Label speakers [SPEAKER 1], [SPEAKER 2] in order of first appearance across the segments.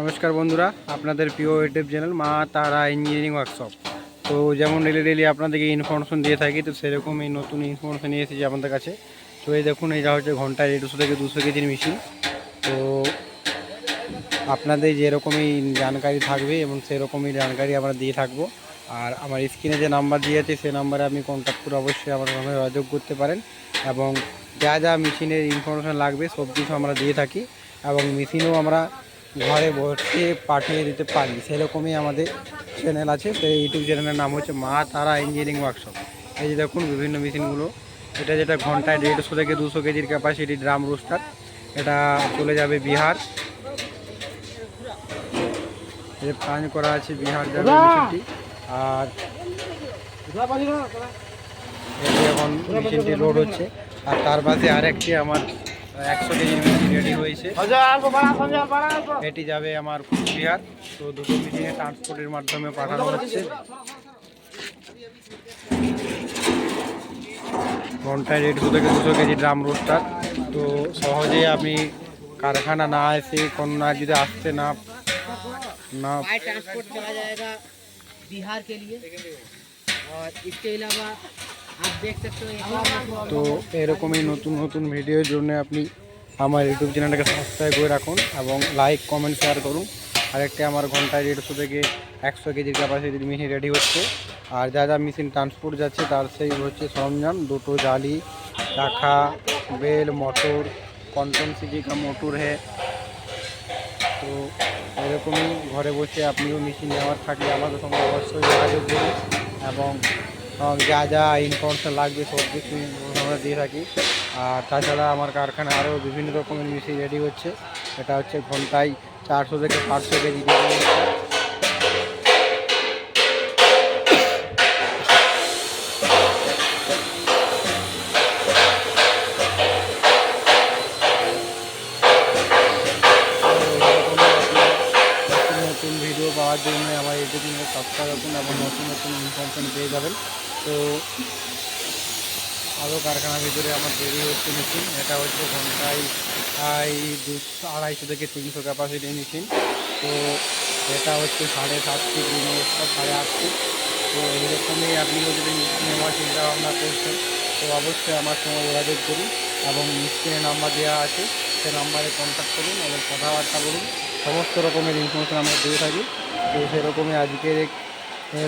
[SPEAKER 1] নমস্কার বন্ধুরা, আপনাদের প্রিয় ইউটিউব চ্যানেল মা তারা ইঞ্জিনিয়ারিং ওয়ার্কশপ তো যেমন ডেলি ডেলি আপনাদেরকে ইনফরমেশন দিয়ে থাকি, তো সেরকম এই নতুন ইনফরমেশন নিয়ে এসেছি আপনাদের কাছে। তো এই দেখুন, এটা হচ্ছে ঘন্টায় দেড়শো থেকে দুশো কেজির মেশিন তো আপনাদের যেরকমই জানকারি থাকবে এবং সেরকমই জানকারি আমরা দিয়ে থাকব। আর আমার স্ক্রিনে যে নাম্বার দিয়ে আছে সেই নাম্বারে আপনি কন্ট্যাক্ট করে অবশ্যই আমার সঙ্গে যোগাযোগ করতে পারেন। এবং যা যা মেশিনের ইনফরমেশন লাগবে সব কিছু আমরা দিয়ে থাকি। এবং মেশিনও আমরা ঘরে বসে পাঠিয়ে দিতে পারি। সেরকমই আমাদের চ্যানেল আছে। সেই ইউটিউব চ্যানেলের নাম হচ্ছে মা তারা ইঞ্জিনিয়ারিং ওয়ার্কশপ এই যে দেখুন বিভিন্ন মেশিনগুলো এটা যেটা ঘন্টায় দেড়শো থেকে দুশো কেজির ক্যাপাসিটি ড্রাম রোস্টার এটা চলে যাবে বিহার। এই যে প্লান করা আছে বিহার যাবে মেশিনটি আর এখন মেশিনটি লোড হচ্ছে। আর তার পাশে আরেকটি আমার একশো কেজির মেশিন রেডি হয়েছে এটি যাবে আমার কুচবিহার তো দুটো মেশিনে ট্রান্সপোর্টের মাধ্যমে পাঠানো হচ্ছে ঘন্টায় দেড়শো থেকে দুশো কেজি ড্রাম রোস্টার তো সহজেই আপনি কারখানা না এসে কোনো না যদি আসতে না না
[SPEAKER 2] बाय ट्रांसपोर्ट चला जाएगा बिहार के लिए और इसके अलावा
[SPEAKER 1] তো এরকমই নতুন নতুন ভিডিওর জন্য আপনি আমার ইউটিউব চ্যানেলটাকে সাবস্ক্রাইব করে রাখুন এবং লাইক কমেন্ট শেয়ার করুন। আরেকটি আমার ঘন্টায় দেড়শো থেকে একশো কেজির ক্যাপাসিটির মেশিন রেডি হচ্ছে। আর যা যা মেশিন ট্রান্সপোর্ট যাচ্ছে, তার সেই হচ্ছে সরঞ্জাম। দুটো জালি রাখা বেল মোটর কন্টন সিজি কা মোটর হে। তো এরকমই ঘরে বসে আপনিও মেশিন নেওয়ার থাকলে আমাদের সঙ্গে অবশ্যই যোগাযোগ করুন এবং যা যা ইনফরমেশন লাগবে সব কিছু আমরা দিয়ে থাকি। আর তাছাড়া আমার কারখানায় আরও বিভিন্ন রকমের মেশিন রেডি হচ্ছে। এটা হচ্ছে ঘন্টায় চারশো থেকে পাঁচশো কেজি নতুন ভিডিও পাওয়ার জন্য আমার ইউটিউব সাবস্ক্রাইব করুন এবং নতুন নতুন ইনফরমেশন পেয়ে যাবেন। তো আরও কারখানার ভিতরে আমার তৈরি হচ্ছে মেশিন এটা হচ্ছে ঘন্টায় দুশো আড়াইশো থেকে তিনশো ক্যাপাসিটি মেশিন তো এটা হচ্ছে সাড়ে সাত ফিট রিমোটটা সাড়ে আট ফিট তো এইরকমই আপনিও যদি নেওয়ার চিন্তা ভাবনা করছেন, তো অবশ্যই আমার সঙ্গে যোগাযোগ করুন এবং স্ক্রিনে নাম্বার দেওয়া আছে। সে নাম্বারে কন্ট্যাক্ট করুন এবং কথাবার্তা বলুন। সমস্ত রকমের ইনফরমেশন আমরা দিয়ে থাকি। তো সেরকমই আজকের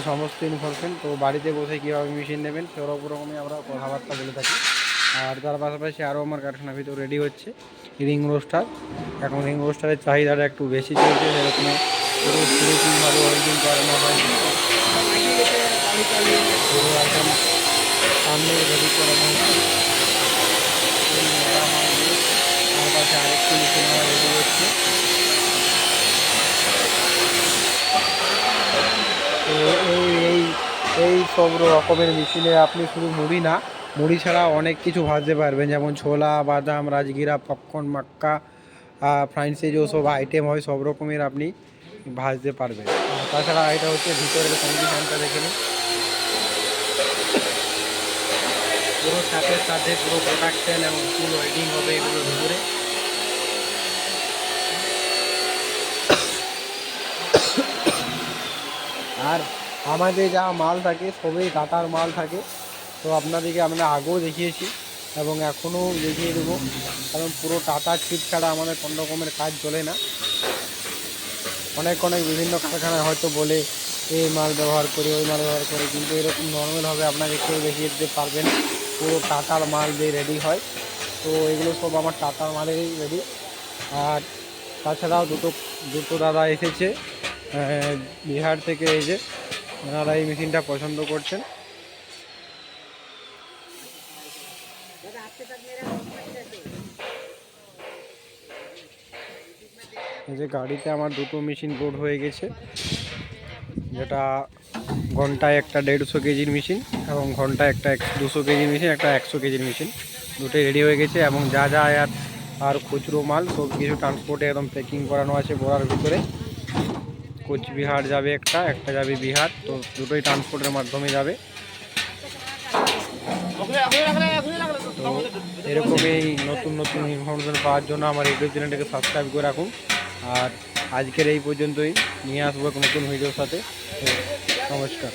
[SPEAKER 1] সমস্ত ইনফরমেশন তো বাড়িতে বসে কীভাবে মেশিন নেবেন সেরকম রকমই আমরা কথাবার্তা বলে থাকি। আর তার পাশাপাশি আরও আমার কারখানা ভিতর রেডি হচ্ছে রিং রোস্টার এখন রিং রোস্টারের চাহিদাটা একটু বেশি চলছে, সেরকম হয় সামনে রেডি মেশিন আমার রেডি হচ্ছে তো এই এই এই সব রকমের মেশিনে আপনি শুধু মুড়ি না, মুড়ি ছাড়া অনেক কিছু ভাজতে পারবেন। যেমন ছোলা, বাদাম, রাজগিরা পপকর্ন মাক্কা ফ্রাইন্সে যে সব আইটেম হয়, সব রকমের আপনি ভাজতে পারবেন। তাছাড়া এটা হচ্ছে ভিতরের কন্ডিশনটা দেখে নিন। পুরো সাথে সাথে পুরো প্রোডাকশন এবং ফুল ওয়েডিং হবে এগুলোর ভিতরে। আর আমাদের যা মাল থাকে, সবই টাটার মাল থাকে। তো আপনাদেরকে আমরা আগেও দেখিয়েছি এবং এখনও দেখিয়ে দেবো। কারণ পুরো টাটা চিপ ছাড়া আমাদের কোনো রকমের কাজ চলে না। অনেক অনেক বিভিন্ন কারখানায় হয়তো বলে, এই মাল ব্যবহার করে, ওই মাল ব্যবহার করে। কিন্তু এরকম নর্মালভাবে আপনাকে কেউ দেখিয়ে দিতে পারবেন পুরো টাটার মাল দিয়ে রেডি হয়। তো এগুলো সব আমার টাটার মালেরই রেডি আর তাছাড়াও দুটো দুটো দাদা এসেছে বিহার থেকে এই যে ওনারা এই মেশিনটা পছন্দ করছেন। যে গাড়িতে আমার দুটো মেশিন লোড হয়ে গেছে, যেটা ঘন্টায় একটা দেড়শো কেজির মেশিন এবং ঘন্টায় একটা দুশো কেজির মেশিন, একটা একশো কেজির মেশিন। দুটোই রেডি হয়ে গেছে এবং যা যা আর আর খুচরো মাল সব কিছু ট্রান্সপোর্টে একদম প্যাকিং করানো আছে বোরার ভিতরে। কোচবিহার যাবে একটা একটা যাবে বিহার, তো দুটোই ট্রান্সপোর্টের মাধ্যমে যাবে। তো এরকমই নতুন নতুন ইনফরমেশন পাওয়ার জন্য আমার ইউটিউব চ্যানেলটাকে সাবস্ক্রাইব করে রাখুন। আর আজকের এই পর্যন্তই, নিয়ে আসব নতুন ভিডিওর সাথে। নমস্কার।